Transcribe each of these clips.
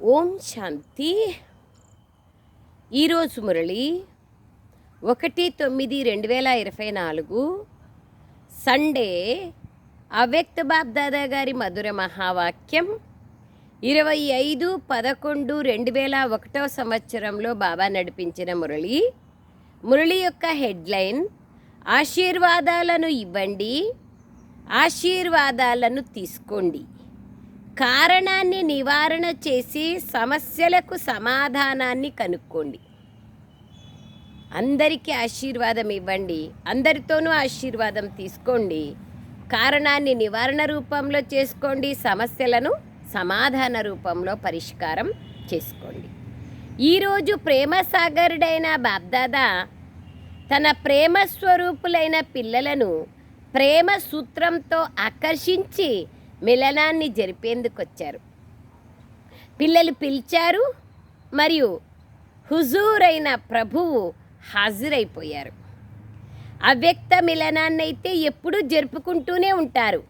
ఓం శాంతి. ఈరోజు మురళి ఒకటి తొమ్మిది రెండు వేల ఇరవై నాలుగు సండే అవ్యక్త బాబ్దాదా గారి మధుర మహావాక్యం. ఇరవై ఐదు పదకొండు రెండు వేల ఒకటో సంవత్సరంలో బాబా నడిపించిన మురళి. మురళి యొక్క హెడ్లైన్ ఆశీర్వాదాలను ఇవ్వండి ఆశీర్వాదాలను తీసుకోండి. కారణాన్ని నివారణ చేసి సమస్యలకు సమాధానాన్ని కనుక్కోండి. అందరికీ ఆశీర్వాదం ఇవ్వండి. అందరితోనూ ఆశీర్వాదం తీసుకోండి. కారణాన్ని నివారణ రూపంలో చేసుకోండి. సమస్యలను సమాధాన రూపంలో పరిష్కారం చేసుకోండి. ఈరోజు ప్రేమ సాగరుడైన బాబ్దాదా తన ప్రేమ స్వరూపులైన పిల్లలను ప్రేమ సూత్రంతో ఆకర్షించి మిలనాన్ని జరిపేందుకు వచ్చారు పిల్లలు పిలిచారు మరియు హుజూరైన ప్రభువు హాజరైపోయారు. అవ్యక్త మిలనాన్నైతే ఎప్పుడూ జరుపుకుంటూనే ఉంటారు.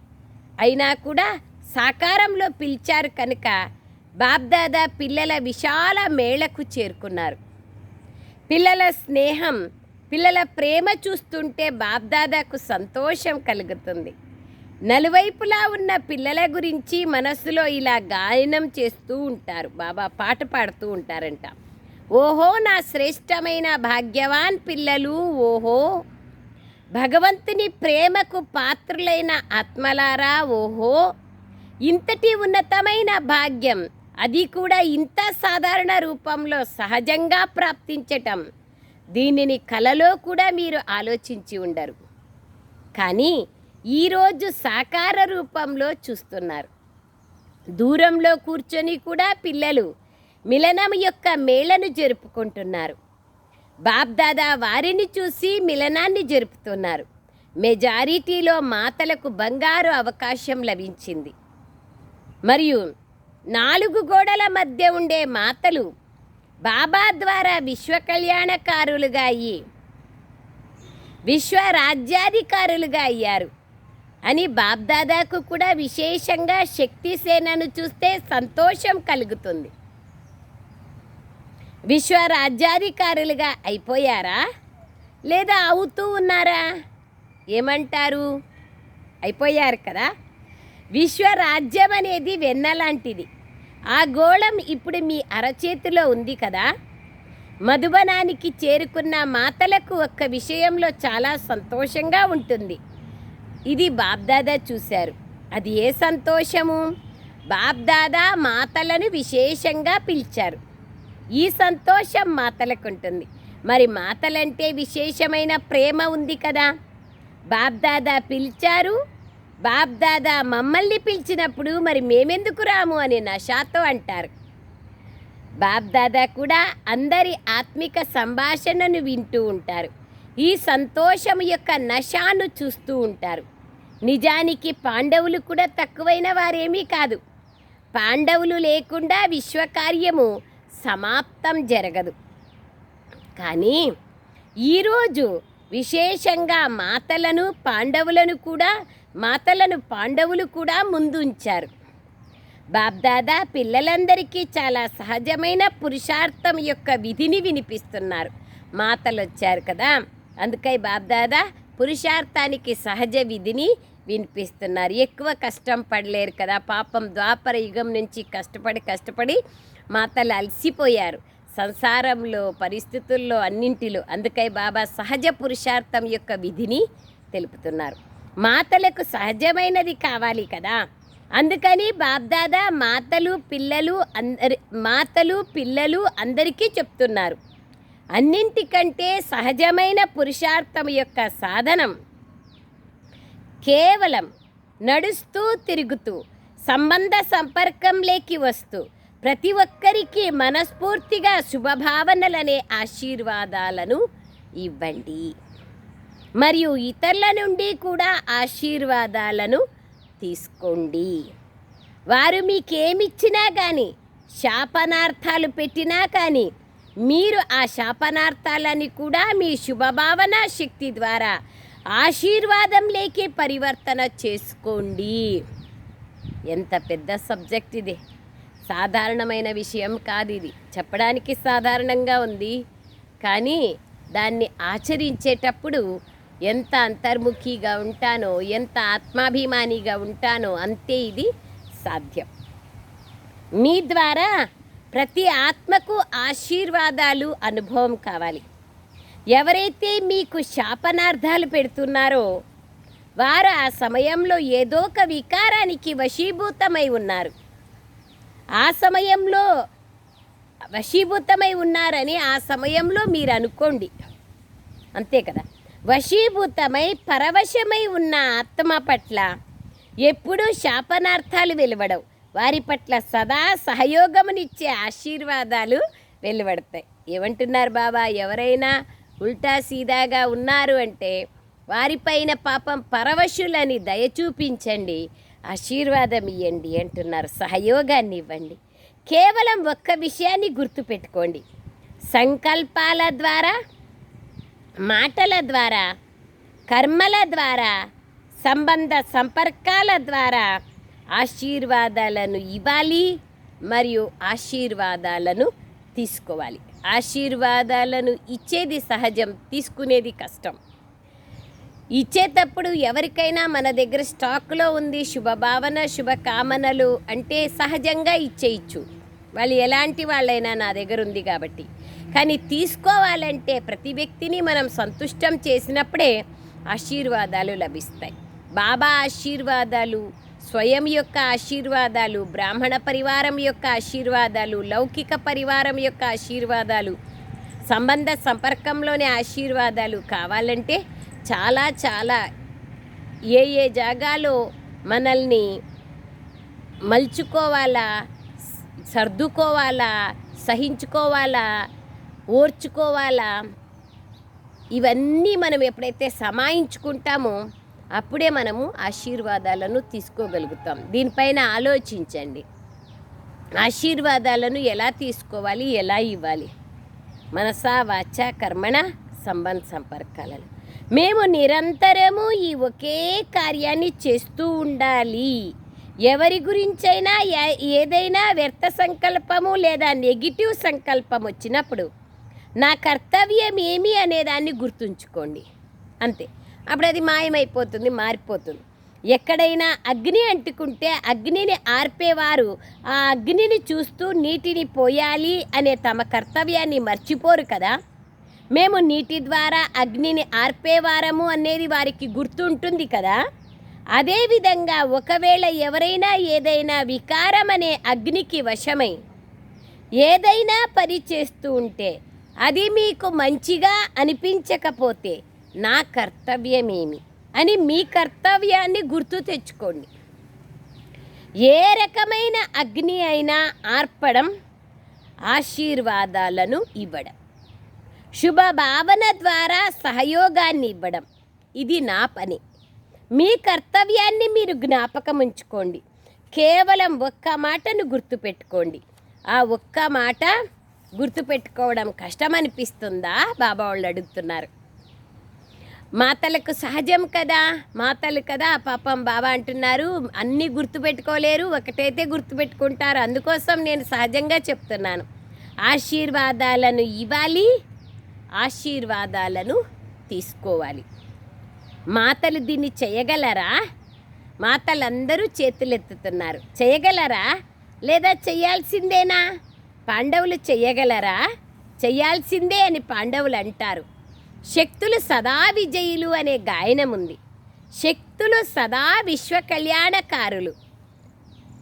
అయినా కూడా సాకారంలో పిలిచారు కనుక బాబ్దాదా పిల్లల విశాల మేళకు చేరుకున్నారు. పిల్లల స్నేహం పిల్లల ప్రేమ చూస్తుంటే బాబ్దాదాకు సంతోషం కలుగుతుంది. నలువైపులా ఉన్న పిల్లల గురించి మనసులో ఇలా గాయనం చేస్తూ ఉంటారు. బాబా పాట పాడుతూ ఉంటారంట. ఓహో నా శ్రేష్టమైన భాగ్యవాన్ పిల్లలు ఓహో భగవంతుని ప్రేమకు పాత్రులైన ఆత్మలారా ఓహో ఇంతటి ఉన్నతమైన భాగ్యం అది కూడా ఇంత సాధారణ రూపంలో సహజంగా ప్రాప్తించటం. దీనిని కలలో కూడా మీరు ఆలోచించి ఉండరు. కానీ ఈరోజు సాకార రూపంలో చూస్తున్నారు. దూరంలో కూర్చొని కూడా పిల్లలు మిలనం యొక్క మేళను జరుపుకుంటున్నారు. బాబ్దాదా వారిని చూసి మిలనాన్ని జరుపుతున్నారు. మెజారిటీలో మాతలకు బంగారు అవకాశం లభించింది. మరియు నాలుగు గోడల మధ్య ఉండే మాతలు బాబా ద్వారా విశ్వకళ్యాణకారులుగా అయ్యి విశ్వరాజ్యాధికారులుగా అయ్యారు. అని బాబ్దాదాకు కూడా విశేషంగా శక్తి సేనను చూస్తే సంతోషం కలుగుతుంది. విశ్వ రాజ్యాధికారులుగా అయిపోయారా? లేదా అవుతూ ఉన్నారా? ఏమంటారు? అయిపోయారు కదా. విశ్వరాజ్యం అనేది వెన్న లాంటిది. ఆ గోళం ఇప్పుడు మీ అరచేతిలో ఉంది కదా. మధుబనానికి చేరుకున్న మాతలకు ఒక్క విషయంలో చాలా సంతోషంగా ఉంటుంది. ఇది బాబ్దాదా చూశారు. అది ఏ సంతోషము? బాబ్దాదా మాతలను విశేషంగా పిలిచారు. ఈ సంతోషం మాతలకు ఉంటుంది మరి మాతలంటే విశేషమైన ప్రేమ ఉంది కదా. బాబ్దాదా పిలిచారు. బాబ్దాదా మమ్మల్ని పిలిచినప్పుడు మరి మేమెందుకు రాము అని నషాతో అంటారు. బాబ్దాదా కూడా అందరి ఆత్మిక సంభాషణను వింటూ ఉంటారు. ఈ సంతోషం యొక్క నషాను చూస్తూ ఉంటారు. నిజానికి పాండవులు కూడా తక్కువైన వారేమీ కాదు. పాండవులు లేకుండా విశ్వకార్యము సమాప్తం జరగదు. కానీ ఈరోజు విశేషంగా మాతలను పాండవులను కూడా మాతలను పాండవులు కూడా ముందుంచారు. బాబ్దాదా పిల్లలందరికీ చాలా సహజమైన పురుషార్థం యొక్క విధిని వినిపిస్తున్నారు. మాతలు వచ్చారు కదా అందుకై బాబ్దాదా పురుషార్థానికి సహజ విధిని వినిపిస్తున్నారు. ఎక్కువ కష్టం పడలేరు కదా. పాపం ద్వాపర యుగం నుంచి కష్టపడి కష్టపడి మాతలు అలసిపోయారు. సంసారంలో పరిస్థితుల్లో అన్నింటిలో. అందుకై బాబా సహజ పురుషార్థం యొక్క విధిని తెలుపుతున్నారు. మాతలకు సహజమైనది కావాలి కదా. అందుకని బాబ్దాదా మాతలు పిల్లలు అందరి మాతలు పిల్లలు అందరికీ చెప్తున్నారు. అన్నింటికంటే సహజమైన పురుషార్థం యొక్క సాధనం కేవలం నడుస్తూ తిరుగుతూ సంబంధ సంపర్కంలోకి వస్తూ ప్రతి ఒక్కరికి మనస్ఫూర్తిగా శుభభావనలనే ఆశీర్వాదాలను ఇవ్వండి. మరియు ఇతరుల నుండి కూడా ఆశీర్వాదాలను తీసుకోండి. వారు మీకేమిచ్చినా కానీ శాపనార్థాలు పెట్టినా కానీ మీరు ఆ శాపనార్థాలని కూడా మీ శుభభావన శక్తి ద్వారా ఆశీర్వాదం లేకే పరివర్తన చేసుకోండి. ఎంత పెద్ద సబ్జెక్ట్ ఇది. సాధారణమైన విషయం కాదు ఇది. చెప్పడానికి సాధారణంగా ఉంది. కానీ దాన్ని ఆచరించేటప్పుడు ఎంత అంతర్ముఖిగా ఉంటానో ఎంత ఆత్మాభిమానిగా ఉంటానో అంతే ఇది సాధ్యం. మీ ద్వారా ప్రతి ఆత్మకు ఆశీర్వాదాలు అనుభవం కావాలి. ఎవరైతే మీకు శాపనార్థాలు పెడుతున్నారో వారు ఆ సమయంలో ఏదో ఒక వికారానికి వశీభూతమై ఉన్నారు. ఆ సమయంలో వశీభూతమై ఉన్నారని ఆ సమయంలో మీరు అనుకోండి. అంతే కదా? వశీభూతమై పరవశమై ఉన్న ఆత్మ పట్ల ఎప్పుడూ శాపనార్థాలు వెలువడవు. వారి పట్ల సదా సహయోగమునిచ్చే ఆశీర్వాదాలు వెలువడతాయి. ఏమంటున్నారు బాబా? ఎవరైనా ఉల్టా సీదాగా ఉన్నారు అంటే వారిపైన పాపం పరవశులని దయ చూపించండి ఆశీర్వాదం ఇవ్వండి అంటున్నారు. సహయోగాన్ని ఇవ్వండి. కేవలం ఒక్క విషయాన్ని గుర్తుపెట్టుకోండి. సంకల్పాల ద్వారా మాటల ద్వారా కర్మల ద్వారా సంబంధ సంపర్కాల ద్వారా ఆశీర్వాదాలను ఇవ్వాలి మరియు ఆశీర్వాదాలను తీసుకోవాలి. ఆశీర్వాదాలను ఇచ్చేది సహజం తీసుకునేది కష్టం. ఇచ్చేటప్పుడు ఎవరికైనా మన దగ్గర స్టాక్లో ఉంది శుభభావన శుభకామనలు అంటే సహజంగా ఇచ్చేయచ్చు. వాళ్ళు ఎలాంటి వాళ్ళైనా నా దగ్గర ఉంది కాబట్టి. కానీ తీసుకోవాలంటే ప్రతి వ్యక్తిని మనం సంతుష్టం చేసినప్పుడే ఆశీర్వాదాలు లభిస్తాయి. బాబా ఆశీర్వాదాలు స్వయం యొక్క ఆశీర్వాదాలు బ్రాహ్మణ పరివారం యొక్క ఆశీర్వాదాలు లౌకిక పరివారం యొక్క ఆశీర్వాదాలు సంబంధ సంపర్కంలోని ఆశీర్వాదాలు కావాలంటే చాలా చాలా ఏ ఏ జాగాలో మనల్ని మలుచుకోవాలా సర్దుకోవాలా సహించుకోవాలా ఓర్చుకోవాలా ఇవన్నీ మనం ఎప్పుడైతే సమాయించుకుంటామో అప్పుడే మనము ఆశీర్వాదాలను తీసుకోగలుగుతాం. దీనిపైన ఆలోచించండి. ఆశీర్వాదాలను ఎలా తీసుకోవాలి ఎలా ఇవ్వాలి? మనసా వాచ కర్మణ సంబంధ సంపర్కాలను మేము నిరంతరము ఈ ఒకే కార్యాన్ని చేస్తూ ఉండాలి. ఎవరి గురించైనా ఏ- ఏదైనా వ్యర్థ సంకల్పము లేదా నెగిటివ్ సంకల్పం వచ్చినప్పుడు నా కర్తవ్యం ఏమి అనేదాన్ని గుర్తుంచుకోండి. అంతే. అప్పుడు అది మాయమైపోతుంది మారిపోతుంది. ఎక్కడైనా అగ్ని అంటుకుంటే అగ్నిని ఆర్పేవారు ఆ అగ్నిని చూస్తూ నీటిని పోయాలి అనే తమ కర్తవ్యాన్ని మర్చిపోరు కదా. మేము నీటి ద్వారా అగ్నిని ఆర్పేవారము అనేది వారికి గుర్తుంటుంది కదా. అదేవిధంగా ఒకవేళ ఎవరైనా ఏదైనా వికారం అనే అగ్నికి వశమై ఏదైనా పని చేస్తూ ఉంటే అది మీకు మంచిగా అనిపించకపోతే నా కర్తవ్యమేమి అని మీ కర్తవ్యాన్ని గుర్తు తెచ్చుకోండి. ఏ రకమైన అగ్ని అయినా ఆర్పడం ఆశీర్వాదాలను ఇవ్వడం. శుభ భావన ద్వారా సహయోగాన్ని ఇవ్వడం. ఇది నా పని. మీ కర్తవ్యాన్ని మీరు జ్ఞాపకం ఉంచుకోండి. కేవలం ఒక్క మాటను గుర్తుపెట్టుకోండి ఆ ఒక్క మాట గుర్తుపెట్టుకోవడం కష్టమనిపిస్తుందా? బాబా వాళ్ళు అడుగుతున్నారు. మాతలకు సహజం కదా మాతలు కదా పాపం బాబా అంటున్నారు. అన్నీ గుర్తుపెట్టుకోలేరు ఒకటైతే గుర్తుపెట్టుకుంటారు. అందుకోసం నేను సహజంగా చెప్తున్నాను. ఆశీర్వాదాలను ఇవ్వాలి ఆశీర్వాదాలను తీసుకోవాలి. మాతలు దీన్ని చేయగలరా? మాతలందరూ చేతులెత్తుతున్నారు. చేయగలరా? లేదా చేయాల్సిందేనా? పాండవులు చేయగలరా? చేయాల్సిందే అని పాండవులు అంటారు. శక్తులు సదా విజయులు అనే గాయనం ఉంది శక్తులు సదా విశ్వ కళ్యాణకారులు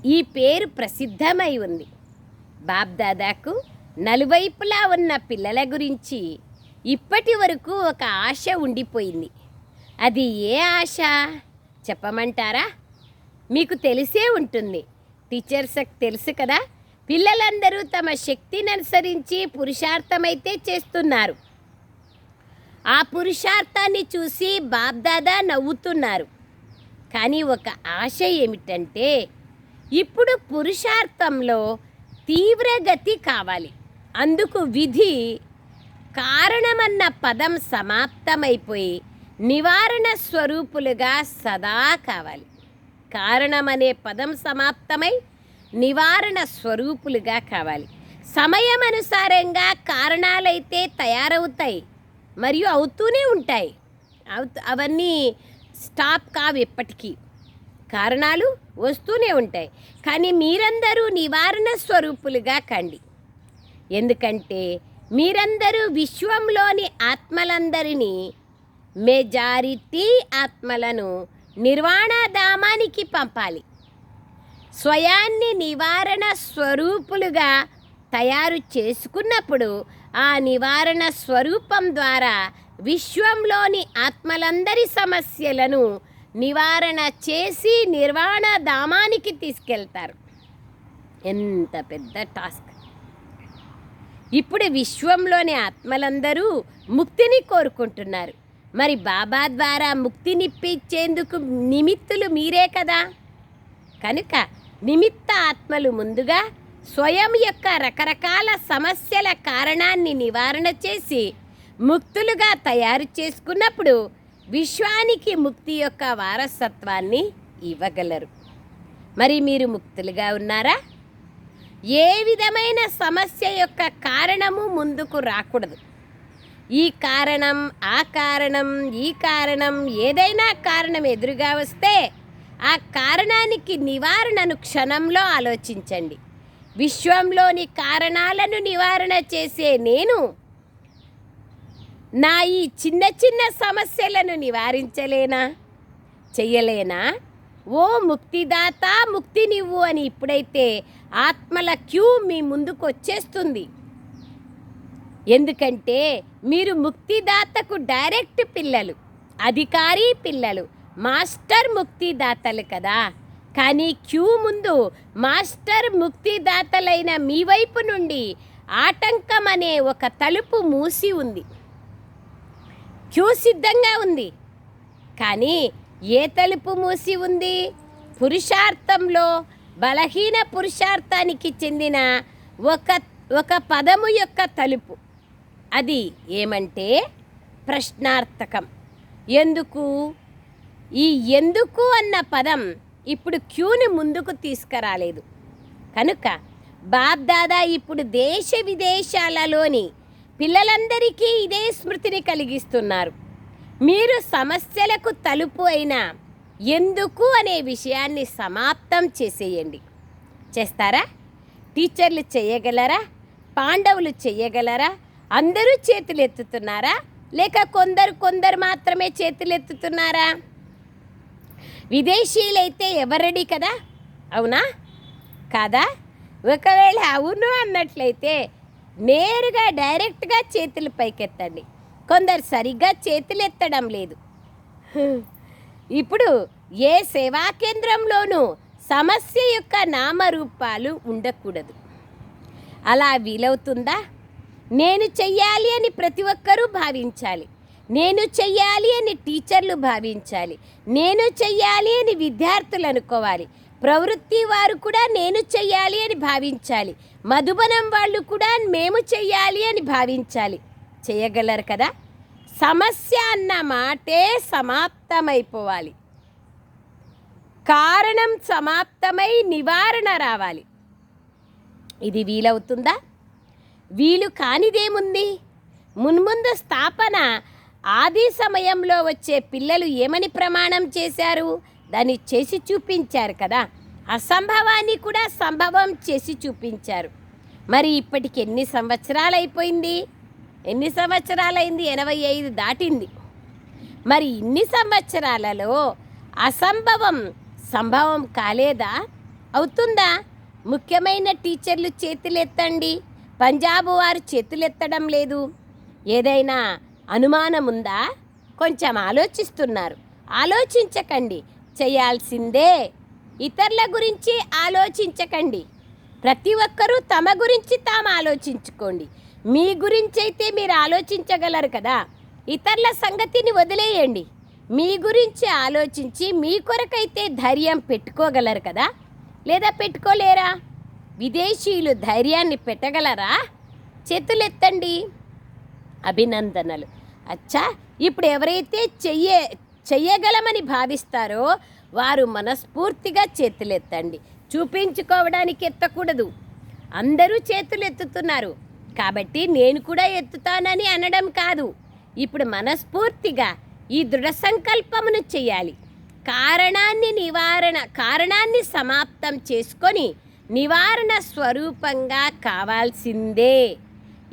ఈ పేరు ప్రసిద్ధమై ఉంది. బాబ్దాదాకు నలువైపులా ఉన్న పిల్లల గురించి ఇప్పటి వరకు ఒక ఆశ ఉండిపోయింది. అది ఏ ఆశ? చెప్పమంటారా? మీకు తెలిసే ఉంటుంది. టీచర్స్కి తెలుసు కదా పిల్లలందరూ తమ శక్తిని అనుసరించి పురుషార్థమైతే చేస్తున్నారు. ఆ పురుషార్థాన్ని చూసి బాబ్దాదా నవ్వుతున్నారు. కానీ ఒక ఆశ ఏమిటంటే ఇప్పుడు పురుషార్థంలో తీవ్రగతి కావాలి. అందుకు విధి కారణమన్న పదం సమాప్తమైపోయి నివారణ స్వరూపులుగా సదా కావాలి. కారణమనే పదం సమాప్తమై నివారణ స్వరూపులుగా కావాలి. సమయం అనుసారంగా కారణాలైతే తయారవుతాయి. మరియు అవుతూనే ఉంటాయి. అవుతూ అవన్నీ స్టాప్ కావు ఎప్పటికీ. కారణాలు వస్తూనే ఉంటాయి. కానీ మీరందరూ నివారణ స్వరూపులుగా కండి. ఎందుకంటే మీరందరూ విశ్వంలోని ఆత్మలందరినీ మెజారిటీ ఆత్మలను నిర్వాణధామానికి పంపాలి. స్వయాన్ని నివారణ స్వరూపులుగా తయారు చేసుకున్నప్పుడు ఆ నివారణ స్వరూపం ద్వారా విశ్వంలోని ఆత్మలందరి సమస్యలను నివారణ చేసి నిర్వాణ ధామానికి తీసుకెళ్తారు. ఎంత పెద్ద టాస్క్. ఇప్పుడు విశ్వంలోని ఆత్మలందరూ ముక్తిని కోరుకుంటున్నారు. మరి బాబా ద్వారా ముక్తినిప్పించేందుకు నిమిత్తులు మీరే కదా. కనుక నిమిత్త ఆత్మలు ముందుగా స్వయం యొక్క రకరకాల సమస్యల కారణాన్ని నివారణ చేసి ముక్తులుగా తయారు చేసుకున్నప్పుడు విశ్వానికి ముక్తి యొక్క వారసత్వాన్ని ఇవ్వగలరు. మరి మీరు ముక్తులుగా ఉన్నారా? ఏ విధమైన సమస్య యొక్క కారణము ముందుకు రాకూడదు. ఈ కారణం ఆ కారణం ఈ కారణం ఏదైనా కారణం ఎదురుగా వస్తే ఆ కారణానికి నివారణను క్షణంలో ఆలోచించండి. విశ్వంలోని కారణాలను నివారణ చేసే నేను నా ఈ చిన్న చిన్న సమస్యలను నివారించలేనా? చెయ్యలేనా? ఓ ముక్తిదాత ముక్తినివ్వు అని ఇప్పుడైతే ఆత్మల క్యూ మీ ముందుకు వచ్చేస్తుంది ఎందుకంటే మీరు ముక్తిదాతకు డైరెక్ట్ పిల్లలు అధికారి పిల్లలు మాస్టర్ ముక్తిదాతలు కదా. కానీ క్యూ ముందు మాస్టర్ ముక్తిదాతలైన మీ వైపు నుండి ఆటంకం అనే ఒక తలుపు మూసి ఉంది. క్యూ సిద్ధంగా ఉంది. కానీ ఏ తలుపు మూసి ఉంది? పురుషార్థంలో బలహీన పురుషార్థానికి చెందిన ఒక ఒక పదము యొక్క తలుపు. అది ఏమంటే ప్రశ్నార్థకం. ఎందుకు? ఈ ఎందుకు అన్న పదం ఇప్పుడు క్యూని ముందుకు తీసుకురాలేదు. కనుక బాబ్దాదా ఇప్పుడు దేశ విదేశాలలోని పిల్లలందరికీ ఇదే స్మృతిని కలిగిస్తున్నారు. మీరు సమస్యలకు తలుపు అయిన ఎందుకు అనే విషయాన్ని సమాప్తం చేసేయండి. చేస్తారా? టీచర్లు చేయగలరా? పాండవులు చేయగలరా? అందరూ చేతులు ఎత్తుతున్నారా లేక కొందరు కొందరు మాత్రమే చేతులు ఎత్తుతున్నారా విదేశీయులైతే ఎవరడి కదా? అవునా? కాదా? ఒకవేళ అవును అన్నట్లయితే నేరుగా డైరెక్ట్గా చేతులు పైకెత్తండి. కొందరు సరిగ్గా చేతులు ఎత్తడం లేదు. ఇప్పుడు ఏ సేవా కేంద్రంలోనూ సమస్య యొక్క నామరూపాలు ఉండకూడదు. అలా వీలవుతుందా? నేను చెయ్యాలి అని ప్రతి ఒక్కరూ భావించాలి. నేను చెయ్యాలి అని టీచర్లు భావించాలి. నేను చెయ్యాలి అని విద్యార్థులు అనుకోవాలి. ప్రవృత్తి వారు కూడా నేను చెయ్యాలి అని భావించాలి. మధుబనం వాళ్ళు కూడా మేము చెయ్యాలి అని భావించాలి. చేయగలరు కదా? సమస్య అన్న మాటే సమాప్తమైపోవాలి. కారణం సమాప్తమై నివారణ రావాలి. ఇది వీలవుతుందా? వీలు కానిదేముంది? మున్ముందు స్థాపన ఆది సమయంలో వచ్చే పిల్లలు ఏమని ప్రమాణం చేశారు? దాన్ని చేసి చూపించారు కదా. అసంభవాన్ని కూడా సంభవం చేసి చూపించారు. మరి ఇప్పటికి ఎన్ని సంవత్సరాలు అయిపోయింది ఎన్ని సంవత్సరాలైంది? ఎనభై ఐదు దాటింది. మరి ఇన్ని సంవత్సరాలలో అసంభవం సంభవం కాలేదా? అవుతుందా? ముఖ్యమైన టీచర్లు చేతులెత్తండి. పంజాబ్ వారు చేతులెత్తడం లేదు. ఏదైనా అనుమానం ఉందా కొంచెం ఆలోచిస్తున్నారు. ఆలోచించకండి. చేయాల్సిందే. ఇతరుల గురించి ఆలోచించకండి. ప్రతి ఒక్కరూ తమ గురించి తాము ఆలోచించుకోండి. మీ గురించి అయితే మీరు ఆలోచించగలరు కదా. ఇతరుల సంగతిని వదిలేయండి. మీ గురించి ఆలోచించి మీ కొరకైతే ధైర్యం పెట్టుకోగలరు కదా. లేదా పెట్టుకోలేరా? విదేశీయులు ధైర్యాన్ని పెట్టగలరా? చేతులెత్తండి. అభినందనలు. అచ్చా ఇప్పుడు ఎవరైతే చెయ్యే చెయ్యగలమని భావిస్తారో వారు మనస్ఫూర్తిగా చేతులెత్తండి. చూపించుకోవడానికి ఎత్తకూడదు. అందరూ చేతులు ఎత్తుతున్నారు కాబట్టి నేను కూడా ఎత్తుతానని అనడం కాదు. ఇప్పుడు మనస్ఫూర్తిగా ఈ దృఢ సంకల్పమును చేయాలి కారణాన్ని నివారణ కారణాన్ని సమాప్తం చేసుకొని నివారణ స్వరూపంగా కావాల్సిందే.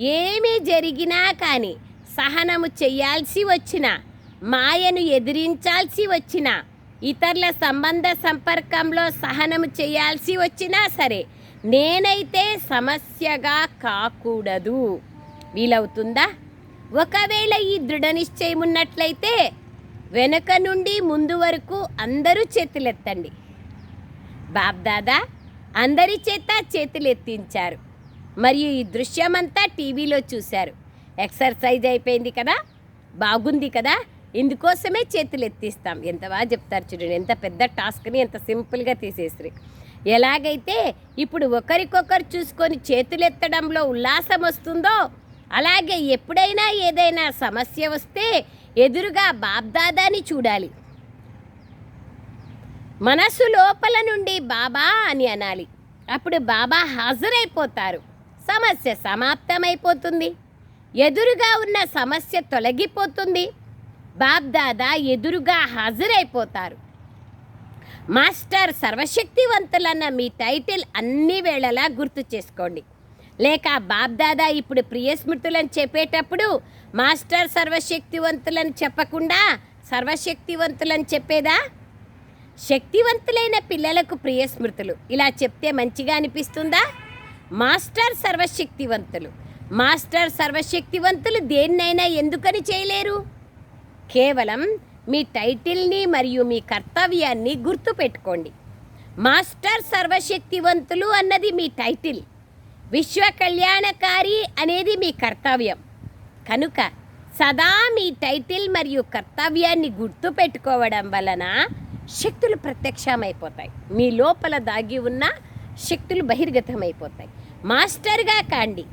ఏమి జరిగినా కానీ సహనము చెయ్యాల్సి వచ్చిన మాయను ఎదిరించాల్సి వచ్చిన ఇతరుల సంబంధ సంపర్కంలో సహనము చేయాల్సి వచ్చినా సరే నేనైతే సమస్యగా కాకూడదు. వీలవుతుందా? ఒకవేళ ఈ దృఢ నిశ్చయం ఉన్నట్లయితే వెనుక నుండి ముందు వరకు అందరూ చేతులెత్తండి. బాబ్దాదా అందరి చేత చేతులెత్తించారు. మరియు ఈ దృశ్యమంతా టీవీలో చూశారు. ఎక్సర్సైజ్ అయిపోయింది కదా? బాగుంది కదా? ఇందుకోసమే చేతులు ఎత్తిస్తాం. ఎంత బాగా చెప్తారు చూడండి. ఎంత పెద్ద టాస్క్ని ఎంత సింపుల్గా తీసేసి ఎలాగైతే ఇప్పుడు ఒకరికొకరు చూసుకొని చేతులు ఎత్తడంలో ఉల్లాసం వస్తుందో అలాగే ఎప్పుడైనా ఏదైనా సమస్య వస్తే ఎదురుగా బాబ్దాదాని చూడాలి. మనసు లోపల నుండి బాబా అని అనాలి. అప్పుడు బాబా హాజరైపోతారు. సమస్య సమాప్తమైపోతుంది. ఎదురుగా ఉన్న సమస్య తొలగిపోతుంది. బాబ్దాదా ఎదురుగా హాజరైపోతారు. మాస్టర్ సర్వశక్తివంతులన్న మీ టైటిల్ అన్ని వేళలా గుర్తు చేసుకోండి. లేక బాబ్దాదా ఇప్పుడు ప్రియ స్మృతులను చెప్పేటప్పుడు మాస్టర్ సర్వశక్తివంతులను చెప్పకుండా సర్వశక్తివంతులను చెప్పేదా? శక్తివంతులైన పిల్లలకు ప్రియ స్మృతులు ఇలా చెప్తే మంచిగా అనిపిస్తుందా? మాస్టర్ సర్వశక్తివంతులు. మాస్టర్ సర్వశక్తివంతులు దేన్నైనా ఎందుకని చేయలేరు? కేవలం మీ టైటిల్ని మరియు మీ కర్తవ్యాన్ని గుర్తుపెట్టుకోండి మాస్టర్ సర్వశక్తివంతులు అన్నది మీ టైటిల్. విశ్వ కళ్యాణకారి అనేది మీ కర్తవ్యం. కనుక సదా మీ టైటిల్ మరియు కర్తవ్యాన్ని గుర్తుపెట్టుకోవడం వలన శక్తులు ప్రత్యక్షమైపోతాయి. మీ లోపల దాగి ఉన్న శక్తులు బహిర్గతమైపోతాయి. మాస్టర్గా కాండి.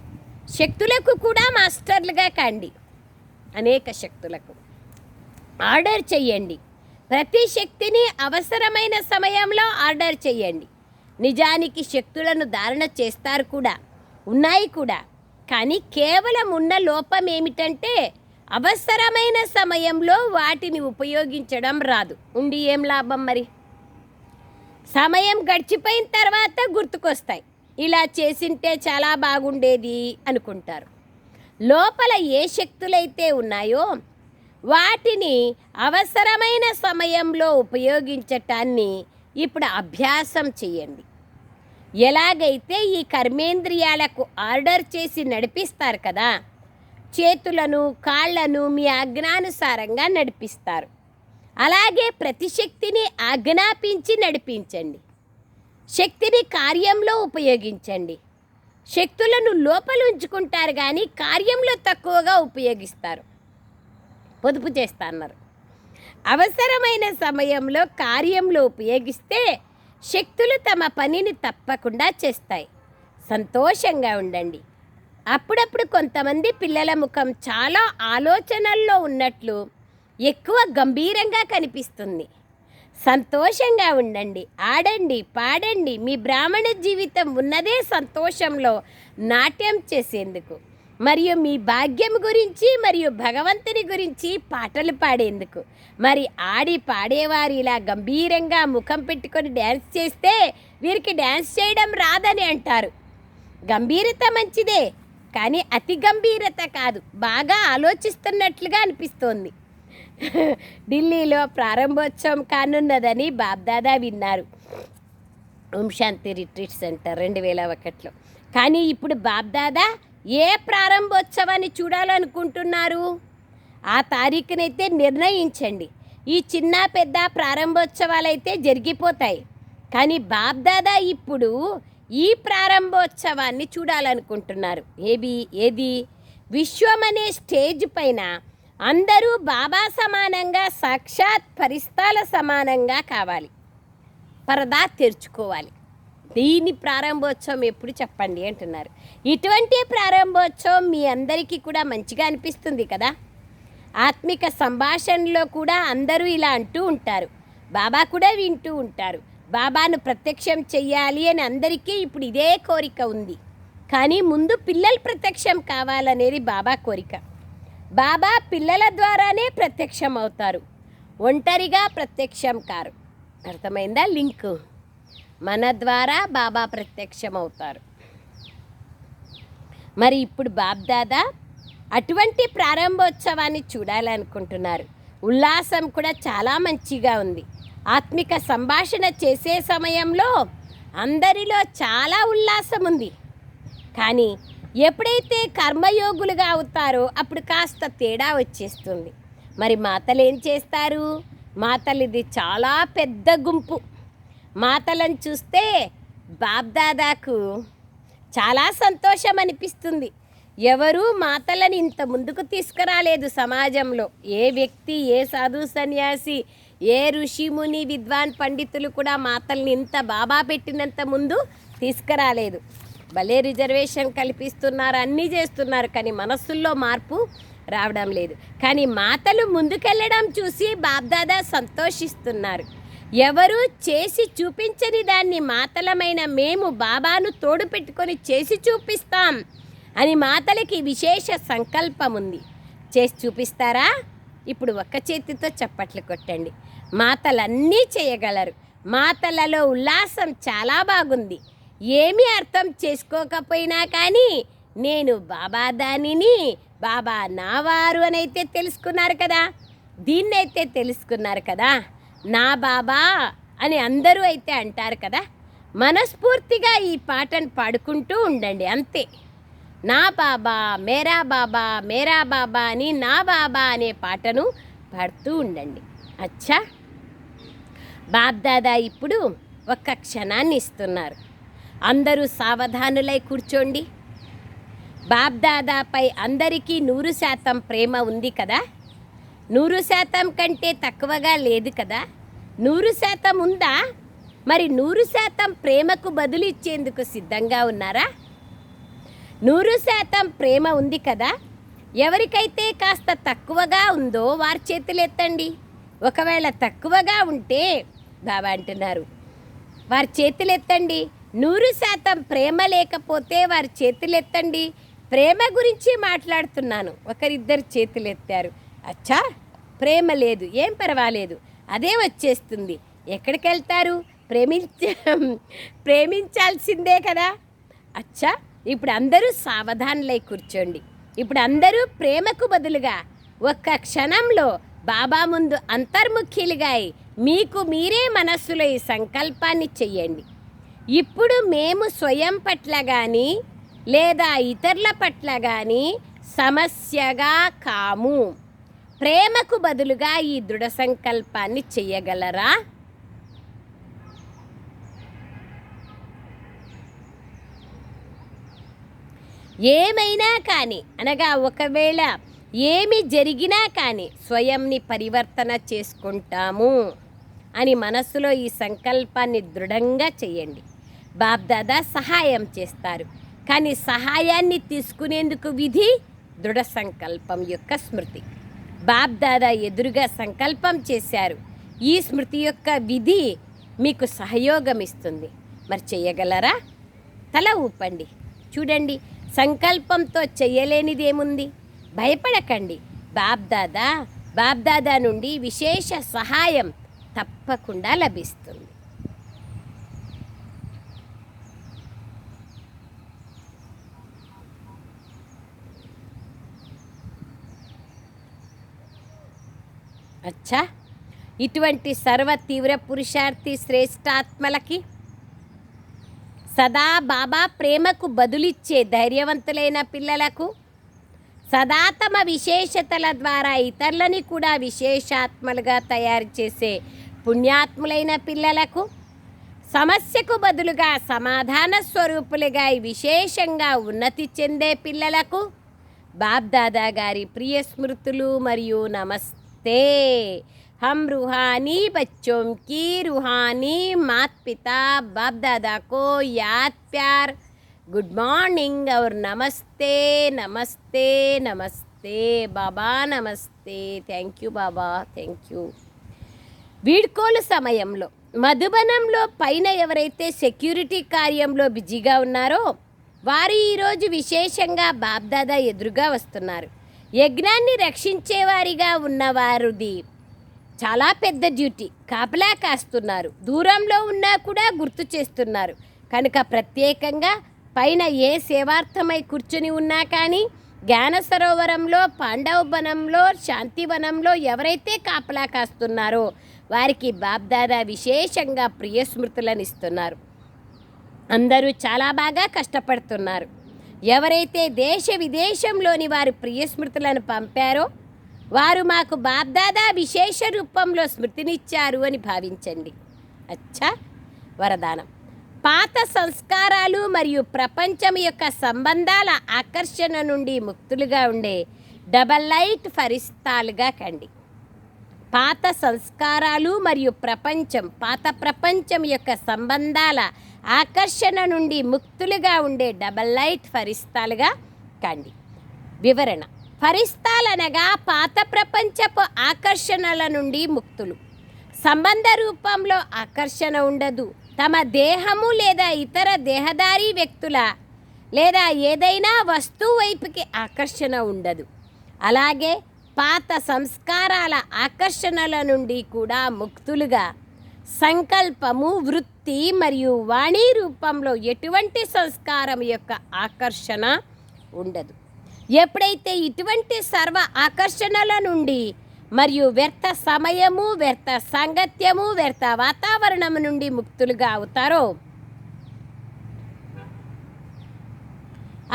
శక్తులకు కూడా మాస్టర్లుగా కాండి. అనేక శక్తులకు. ఆర్డర్ చెయ్యండి ప్రతి శక్తిని అవసరమైన సమయంలో ఆర్డర్ చెయ్యండి నిజానికి శక్తులను ధారణ చేస్తారు కూడా ఉన్నాయి కూడా. కానీ కేవలం ఉన్న లోపం ఏమిటంటే అవసరమైన సమయంలో వాటిని ఉపయోగించడం రాదు. ఉండి ఏం లాభం మరి? సమయం గడిచిపోయిన తర్వాత గుర్తుకొస్తాయి. ఇలా చేసింటే చాలా బాగుండేది అనుకుంటారు. లోపల ఏ శక్తులైతే ఉన్నాయో వాటిని అవసరమైన సమయంలో ఉపయోగించటాన్ని ఇప్పుడు అభ్యాసం చేయండి. ఎలాగైతే ఈ కర్మేంద్రియాలకు ఆర్డర్ చేసి నడిపిస్తారు కదా చేతులను కాళ్ళను మీ ఆజ్ఞానుసారంగా నడిపిస్తారు. అలాగే ప్రతి శక్తిని ఆజ్ఞాపించి నడిపించండి. శక్తిని కార్యంలో ఉపయోగించండి. శక్తులను లోపల ఉంచుకుంటారు కానీ కార్యంలో తక్కువగా ఉపయోగిస్తారు. పొదుపు చేస్తాన్నారు. అవసరమైన సమయంలో కార్యంలో ఉపయోగిస్తే శక్తులు తమ పనిని తప్పకుండా చేస్తాయి. సంతోషంగా ఉండండి. అప్పుడప్పుడు కొంతమంది పిల్లల ముఖం చాలా ఆలోచనల్లో ఉన్నట్లు ఎక్కువ గంభీరంగా కనిపిస్తుంది. సంతోషంగా ఉండండి ఆడండి పాడండి. మీ బ్రాహ్మణ జీవితం ఉన్నదే సంతోషంలో నాట్యం చేసేందుకు మరియు మీ భాగ్యం గురించి మరియు భగవంతుని గురించి పాటలు పాడేందుకు. మరి ఆడి పాడేవారు ఇలా గంభీరంగా ముఖం పెట్టుకొని డ్యాన్స్ చేస్తే వీరికి డ్యాన్స్ చేయడం రాదని అంటారు. గంభీరత మంచిదే కానీ అతి గంభీరత కాదు. బాగా ఆలోచిస్తున్నట్లుగా అనిపిస్తోంది. ఢిల్లీలో ప్రారంభోత్సవం కానున్నదని బాబ్దాదా విన్నారు. ఓం శాంతి రిట్రీట్ సెంటర్ రెండు వేల ఒకటిలో. కానీ ఇప్పుడు బాబ్దాదా ఏ ప్రారంభోత్సవాన్ని చూడాలనుకుంటున్నారు? ఆ తారీఖునైతే నిర్ణయించండి. ఈ చిన్న పెద్ద ప్రారంభోత్సవాలైతే జరిగిపోతాయి. కానీ బాబ్దాదా ఇప్పుడు ఈ ప్రారంభోత్సవాన్ని చూడాలనుకుంటున్నారు. ఏబి ఏది? విశ్వం అనే స్టేజ్ పైన అందరూ బాబా సమానంగా సాక్షాత్ పరిస్థాల సమానంగా కావాలి. పరదా తెరుచుకోవాలి. దీని ప్రారంభోత్సవం ఎప్పుడు చెప్పండి అంటున్నారు. ఇటువంటి ప్రారంభోత్సవం మీ అందరికీ కూడా మంచిగా అనిపిస్తుంది కదా? ఆత్మిక సంభాషణలో కూడా అందరూ ఇలా అంటూ ఉంటారు. బాబా కూడా వింటూ ఉంటారు. బాబాను ప్రత్యక్షం చెయ్యాలి అని అందరికీ ఇప్పుడు ఇదే కోరిక ఉంది. కానీ ముందు పిల్లలు ప్రత్యక్షం కావాలనేది బాబా కోరిక. బాబా పిల్లల ద్వారానే ప్రత్యక్షం అవుతారు ఒంటరిగా ప్రత్యక్షం కారు. అర్థమైందా లింక్? మన ద్వారా బాబా ప్రత్యక్షం అవుతారు మరి ఇప్పుడు బాబ్దాదా అటువంటి ప్రారంభోత్సవాన్ని చూడాలనుకుంటున్నారు. ఉల్లాసం కూడా చాలా మంచిగా ఉంది. ఆత్మిక సంభాషణ చేసే సమయంలో అందరిలో చాలా ఉల్లాసం ఉంది కానీ ఎప్పుడైతే కర్మయోగులుగా అవుతారో అప్పుడు కాస్త తేడా వచ్చేస్తుంది. మరి మాతలు ఏం చేస్తారు? మాతలిది చాలా పెద్ద గుంపు. మాతలను చూస్తే బాబ్దాదాకు చాలా సంతోషం అనిపిస్తుంది. ఎవరు మాతలను ఇంత ముందుకు తీసుకురాలేదు సమాజంలో. ఏ వ్యక్తి ఏ సాధు సన్యాసి ఏ ఋషి ముని విద్వాన్ పండితులు కూడా మాతల్ని ఇంత బాబా పెట్టినంత ముందు తీసుకురాలేదు. భలే రిజర్వేషన్ కల్పిస్తున్నారు అన్నీ చేస్తున్నారు కానీ మనస్సుల్లో మార్పు రావడం లేదు. కానీ మాతలు ముందుకెళ్ళడం చూసి బాబ్దాదా సంతోషిస్తున్నారు. ఎవరు చేసి చూపించని దాన్ని మాతలమైన మేము బాబాను తోడు పెట్టుకొని చేసి చూపిస్తాం అని మాతలకి విశేష సంకల్పం ఉంది. చేసి చూపిస్తారా? ఇప్పుడు ఒక్క చేతితో చప్పట్లు కొట్టండి. మాతలన్నీ చేయగలరు. మాతలలో ఉల్లాసం చాలా బాగుంది. ఏమీ అర్థం చేసుకోకపోయినా కానీ నేను బాబా దానిని బాబా నావారు అని అయితే తెలుసుకున్నారు కదా. దీన్నైతే తెలుసుకున్నారు కదా. నా బాబా అని అందరూ అయితే అంటారు కదా. మనస్ఫూర్తిగా ఈ పాటను పాడుకుంటూ ఉండండి అంతే. నా బాబా మేరా బాబా మేరా బాబా అని నా బాబా అనే పాటను పాడుతూ ఉండండి. అచ్చా. బాబ్దాదా ఇప్పుడు ఒక్క క్షణాన్ని ఇస్తున్నారు. అందరూ సావధానులై కూర్చోండి. బాబ్దాదాపై అందరికీ నూరు శాతం ప్రేమ ఉంది కదా? నూరు శాతం కంటే తక్కువగా లేదు కదా? నూరు శాతం ఉందా? మరి నూరు శాతం ప్రేమకు బదులు ఇచ్చేందుకు సిద్ధంగా ఉన్నారా? నూరు శాతం ప్రేమ ఉంది కదా? ఎవరికైతే కాస్త తక్కువగా ఉందో వారి చేతులు ఎత్తండి ఒకవేళ తక్కువగా ఉంటే బాబా అంటున్నారు వారి చేతులు ఎత్తండి నూరు శాతం ప్రేమ లేకపోతే వారి చేతులెత్తండి. ప్రేమ గురించి మాట్లాడుతున్నాను. ఒకరిద్దరు చేతులెత్తారు. అచ్చా! ప్రేమ లేదు. ఏం పర్వాలేదు. అదే వచ్చేస్తుంది. ఎక్కడికి వెళ్తారు ప్రేమించ ప్రేమించాల్సిందే కదా! అచ్చా! ఇప్పుడు అందరూ సావధానులై కూర్చోండి. ఇప్పుడు అందరూ ప్రేమకు బదులుగా ఒక్క క్షణంలో బాబా ముందు అంతర్ముఖ్యులుగా అయి మీకు మీరే మనస్సులో ఈ సంకల్పాన్ని చెయ్యండి. ఇప్పుడు మేము స్వయం పట్ల కానీ లేదా ఇతరుల పట్ల కానీ సమస్యగా కాము. ప్రేమకు బదులుగా ఈ దృఢ సంకల్పాన్ని చెయ్యగలరా ఏమైనా కానీ అనగా ఒకవేళ ఏమి జరిగినా కానీ స్వయంని పరివర్తన చేసుకుంటాము అని మనసులో ఈ సంకల్పాన్ని దృఢంగా చేయండి. బాబ్దాదా సహాయం చేస్తారు. కానీ సహాయాన్ని తీసుకునేందుకు విధి దృఢ సంకల్పం యొక్క స్మృతి. బాబ్దాదా ఎదురుగా సంకల్పం చేశారు. ఈ స్మృతి యొక్క విధి మీకు సహయోగం ఇస్తుంది మరి చెయ్యగలరా తల ఊపండి. చూడండి సంకల్పంతో చేయలేనిదేముంది? భయపడకండి. బాబ్దాదా బాబ్దాదా నుండి విశేష సహాయం తప్పకుండా లభిస్తుంది. అచ్చా. ఇటువంటి సర్వ తీవ్ర పురుషార్థి శ్రేష్టాత్మలకి సదా బాబా ప్రేమకు బదులిచ్చే ధైర్యవంతులైన పిల్లలకు సదా తమ విశేషతల ద్వారా ఇతరులని కూడా విశేషాత్మలుగా తయారు చేసే పుణ్యాత్ములైన పిల్లలకు సమస్యకు బదులుగా సమాధాన స్వరూపులుగా విశేషంగా ఉన్నతి చెందే పిల్లలకు బాబ్దాదా గారి ప్రియ స్మృతులు మరియు నమస్తే हम रूहानी बच्चों की रूहानी मात पिता बाप दादा को याद प्यार गुड मॉर्निंग और नमस्ते नमस्ते नमस्ते बाबा नमस्ते thank you Baba thank you వీడ్కోలు సమయంలో మధుబనంలో పైన ఎవరైతే సెక్యూరిటీ కార్యంలో బిజీగా ఉన్నారో వారు ఈరోజు విశేషంగా బాబ్దాదా ఎదురుగా వస్తున్నారు యజ్ఞాన్ని రక్షించేవారిగా ఉన్నవారిది. చాలా పెద్ద డ్యూటీ. కాపలా కాస్తున్నారు. దూరంలో ఉన్నా కూడా గుర్తు చేస్తున్నారు. కనుక ప్రత్యేకంగా పైన ఏ సేవార్థమై కూర్చుని ఉన్నా కానీ జ్ఞాన సరోవరంలో పాండవవనంలో శాంతివనంలో ఎవరైతే కాపలా కాస్తున్నారో వారికి బాబ్దాదా విశేషంగా ప్రియ ఇస్తున్నారు అందరూ చాలా బాగా కష్టపడుతున్నారు. ఎవరైతే దేశ విదేశంలోని వారి ప్రియ స్మృతులను పంపారో వారు మాకు బాబ్దాదా విశేష రూపంలో స్మృతినిచ్చారు అని భావించండి. అచ్చా! వరదానం. పాత సంస్కారాలు మరియు ప్రపంచం యొక్క సంబంధాల ఆకర్షణ నుండి ముక్తులుగా ఉండే డబల్ లైట్ ఫరిస్తాలుగా కండి. పాత సంస్కారాలు మరియు ప్రపంచం పాత ప్రపంచం యొక్క సంబంధాల ఆకర్షణ నుండి ముక్తులుగా ఉండే డబల్ లైట్ ఫరిస్తాలుగా కండి. వివరణ. ఫరిస్తాలనగా పాత ప్రపంచపు ఆకర్షణల నుండి ముక్తులు. సంబంధ రూపంలో ఆకర్షణ ఉండదు. తమ దేహము లేదా ఇతర దేహదారీ వ్యక్తుల లేదా ఏదైనా వస్తువు వైపుకి ఆకర్షణ ఉండదు. అలాగే పాత సంస్కారాల ఆకర్షణల నుండి కూడా ముక్తులుగా సంకల్పము వృత్తి మరియు వాణి రూపంలో ఎటువంటి సంస్కారం యొక్క ఆకర్షణ ఉండదు. ఎప్పుడైతే ఇటువంటి సర్వ ఆకర్షణల నుండి మరియు వ్యర్థ సమయము వ్యర్థ సాంగత్యము వ్యర్థ వాతావరణం నుండి ముక్తులుగా అవుతారో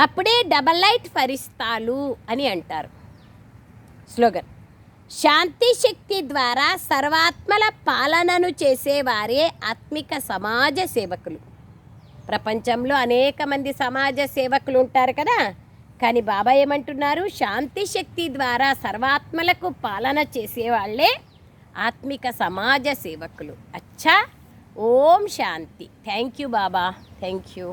అప్పుడే డబల్ లైట్ ఫరిస్తాలు అని అంటారు. స్లోగన్. శాంతి శక్తి ద్వారా సర్వాత్మల పాలనను చేసేవారే ఆత్మిక సమాజ సేవకులు. ప్రపంచంలో అనేక మంది సమాజ సేవకులు ఉంటారు కదా. కానీ బాబా ఏమంటున్నారు? శాంతి శక్తి ద్వారా సర్వాత్మలకు పాలన చేసేవాళ్ళే ఆత్మిక సమాజ సేవకులు. అచ్చా! ఓం శాంతి. Thank you Baba. Thank you.